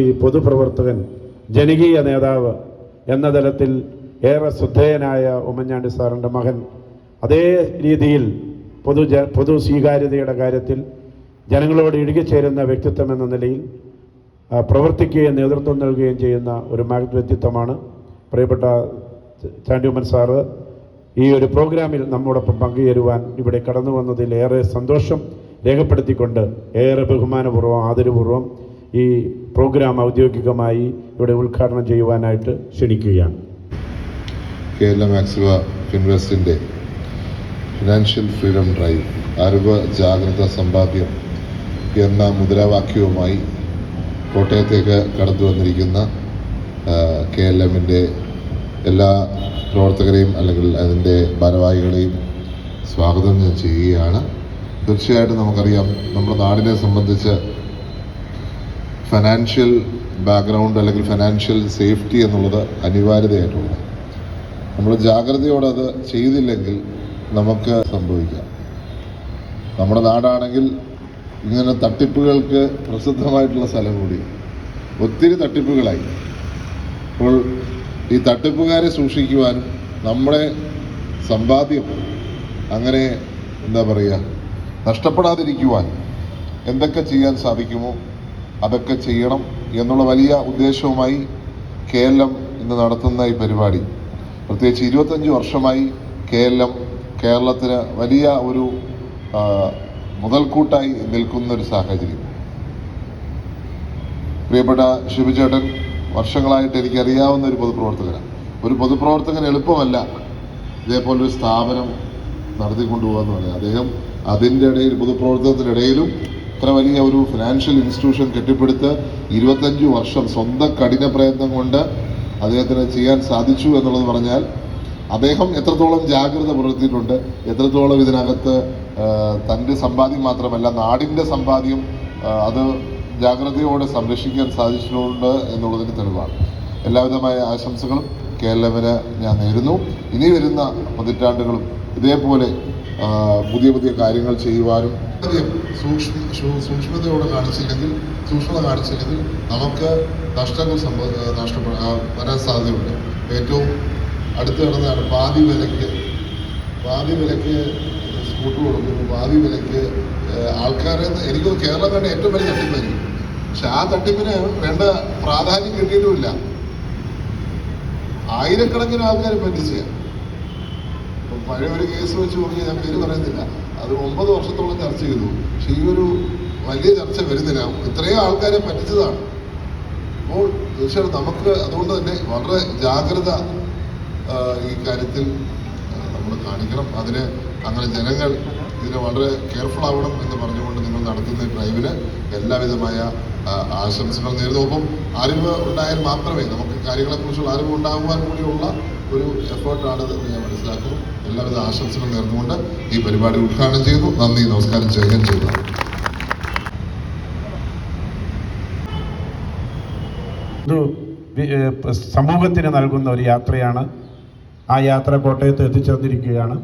ഈ പൊതുപ്രവർത്തകൻ ജനകീയ നേതാവ് എന്ന തലത്തിൽ ഏറെ ശ്രദ്ധേയനായ ഉമ്മൻചാണ്ടി സാറിന്റെ മകൻ. അതേ രീതിയിൽ പൊതു പൊതു സ്വീകാര്യതയുടെ കാര്യത്തിൽ ജനങ്ങളോട് ഇഴുകിച്ചേരുന്ന വ്യക്തിത്വം എന്ന നിലയിൽ പ്രവർത്തിക്കുകയും നേതൃത്വം നൽകുകയും ചെയ്യുന്ന ഒരു മഹത് വ്യക്തിത്വമാണ് പ്രിയപ്പെട്ട ചാണ്ടി ഉമ്മൻ സാറ്. ഈ ഒരു പ്രോഗ്രാമിൽ നമ്മോടൊപ്പം പങ്കുചേരുവാൻ ഇവിടെ കടന്നു വന്നതിൽ ഏറെ സന്തോഷം രേഖപ്പെടുത്തിക്കൊണ്ട് ഏറെ ബഹുമാനപൂർവം ആദരപൂർവം ഈ പ്രോഗ്രാം ഔദ്യോഗികമായി ഇവിടെ ഉദ്ഘാടനം ചെയ്യുവാനായിട്ട് ക്ഷണിക്കുകയാണ്. കേരള മാക്സിവ ഫിൻവെസ്റ്റിന്റെ ഫിനാൻഷ്യൽ ഫ്രീഡം ഡ്രൈവ് അറിവ് ജാഗ്രത സമ്പാദ്യം എന്ന മുദ്രാവാക്യവുമായി കോട്ടയത്തേക്ക് കടന്നു വന്നിരിക്കുന്ന കെ എൽ എമ്മിന്റെ എല്ലാ പ്രവർത്തകരെയും അല്ലെങ്കിൽ അതിന്റെ ഭാരവാഹികളെയും സ്വാഗതം ഞാൻ ചെയ്യുകയാണ്. തീർച്ചയായിട്ടും നമുക്കറിയാം നമ്മുടെ നാടിനെ സംബന്ധിച്ച് ഫിനാൻഷ്യൽ ബാക്ക്ഗ്രൗണ്ട് അല്ലെങ്കിൽ ഫിനാൻഷ്യൽ സേഫ്റ്റി എന്നുള്ളത് അനിവാര്യതയായിട്ടുള്ളത്. നമ്മൾ ജാഗ്രതയോടെ അത് ചെയ്തില്ലെങ്കിൽ നമുക്ക് സംഭവിക്കാം. നമ്മുടെ നാടാണെങ്കിൽ ഇങ്ങനെ തട്ടിപ്പുകൾക്ക് പ്രസിദ്ധമായിട്ടുള്ള സ്ഥലം കൂടി. ഒത്തിരി തട്ടിപ്പുകളായി. അപ്പോൾ ഈ തട്ടിപ്പുകാരെ സൂക്ഷിക്കുവാനും നമ്മുടെ സമ്പാദ്യം അങ്ങനെ എന്താ പറയുക നഷ്ടപ്പെടാതിരിക്കുവാൻ എന്തൊക്കെ ചെയ്യാൻ സാധിക്കുമോ അതൊക്കെ ചെയ്യണം എന്നുള്ള വലിയ ഉദ്ദേശവുമായി കെ എൽ എം ഇന്ന് നടത്തുന്ന ഈ പരിപാടി. പ്രത്യേകിച്ച് ഇരുപത്തഞ്ച് വർഷമായി കെ എൽ എം കേരളത്തിന് വലിയ ഒരു മുതൽക്കൂട്ടായി നിൽക്കുന്ന ഒരു സാഹചര്യം. പ്രിയപ്പെട്ട ശിവചേട്ടൻ വർഷങ്ങളായിട്ട് എനിക്കറിയാവുന്ന ഒരു പൊതുപ്രവർത്തകനാണ്. ഒരു പൊതുപ്രവർത്തകൻ എളുപ്പമല്ല ഇതേപോലൊരു സ്ഥാപനം നടത്തിക്കൊണ്ടുപോകാന്ന് പറയാം അദ്ദേഹം അതിന്റെ ഇടയിൽ പൊതുപ്രവർത്തനത്തിനിടയിലും ഇത്ര വലിയ ഒരു ഫിനാൻഷ്യൽ ഇൻസ്റ്റിറ്റ്യൂഷൻ കെട്ടിപ്പടുത്ത് ഇരുപത്തഞ്ച് വർഷം സ്വന്തം കഠിന പ്രയത്നം കൊണ്ട് അദ്ദേഹത്തിന് ചെയ്യാൻ സാധിച്ചു എന്നുള്ളത് പറഞ്ഞാൽ അദ്ദേഹം എത്രത്തോളം ജാഗ്രത പുലർത്തിയിട്ടുണ്ട് എത്രത്തോളം ഇതിനകത്ത് തന്റെ സമ്പാദ്യം മാത്രമല്ല നാടിന്റെ സമ്പാദ്യം അത് ജാഗ്രതയോടെ സംരക്ഷിക്കാൻ സാധിച്ചിട്ടുണ്ട് എന്നുള്ളതിന് തെളിവാണ്. എല്ലാവിധമായ ആശംസകളും കേരളവിന് ഞാൻ നേരുന്നു. ഇനി വരുന്ന പതിറ്റാണ്ടുകളും ഇതേപോലെ പുതിയ പുതിയ കാര്യങ്ങൾ ചെയ്യുവാനും സൂക്ഷ്മ സൂക്ഷ്മതയോടെ കാണിച്ചില്ലെങ്കിൽ സൂക്ഷ്മത കാണിച്ചില്ലെങ്കിൽ നമുക്ക് നഷ്ടങ്ങൾ സംഭവ നഷ്ടപ്പെ ആ, വരാൻ സാധ്യതയുണ്ട്. ഏറ്റവും അടുത്ത് കിടന്നതാണ് പാതി വിലയ്ക്ക്. പാതി വിലയ്ക്ക് സ്കൂട്ടർ കൊടുക്കുന്നു. പാതി വിലയ്ക്ക് ആൾക്കാരെ എനിക്ക് കേരളം തന്നെ ഏറ്റവും വലിയ തട്ടിപ്പായിരിക്കും. പക്ഷെ ആ തട്ടിപ്പിന് വേണ്ട പ്രാധാന്യം കിട്ടിയിട്ടുമില്ല. ആയിരക്കണക്കിന് ആൾക്കാർ പറ്റിച്ചു പഴയ ഒരു കേസ് വെച്ച് നോക്കി ഞാൻ പേര് പറയുന്നില്ല. അത് ഒമ്പത് വർഷത്തോളം ചർച്ച ചെയ്തു. പക്ഷെ ഈ ഒരു വലിയ ചർച്ച വരുന്നില്ല. ഇത്രയും ആൾക്കാരെ പറ്റിച്ചതാണ്. അപ്പോൾ തീർച്ചയായിട്ടും നമുക്ക് അതുകൊണ്ട് തന്നെ വളരെ ജാഗ്രത ഈ കാര്യത്തിൽ നമ്മൾ കാണിക്കണം. അതിന് അങ്ങനെ ജനങ്ങൾ ഇതിന് വളരെ കെയർഫുൾ ആവണം എന്ന് പറഞ്ഞുകൊണ്ട് നിങ്ങൾ നടത്തുന്ന ഡ്രൈവിന് എല്ലാവിധമായ ആശംസകൾ നേരുന്നു. ഒപ്പം അറിവ് ഉണ്ടായാൽ മാത്രമേ നമുക്ക് കാര്യങ്ങളെക്കുറിച്ചുള്ള അറിവ് ഉണ്ടാകുവാൻ കൂടിയുള്ള ഒരു എഫേർട്ടാണ് എന്ന് ഞാൻ മനസ്സിലാക്കുന്നു. എല്ലാവിധ ആശംസകൾ നേർന്നുകൊണ്ട് ഈ പരിപാടി ഉദ്ഘാടനം ചെയ്യുന്നു. നന്ദി നമസ്കാരം. ചെയ്യുകയും ചെയ്യുന്നു സമൂഹത്തിന് നൽകുന്ന ഒരു യാത്രയാണ്. ആ യാത്ര കോട്ടയത്ത് എത്തിച്ചേർന്നിരിക്കുകയാണ്.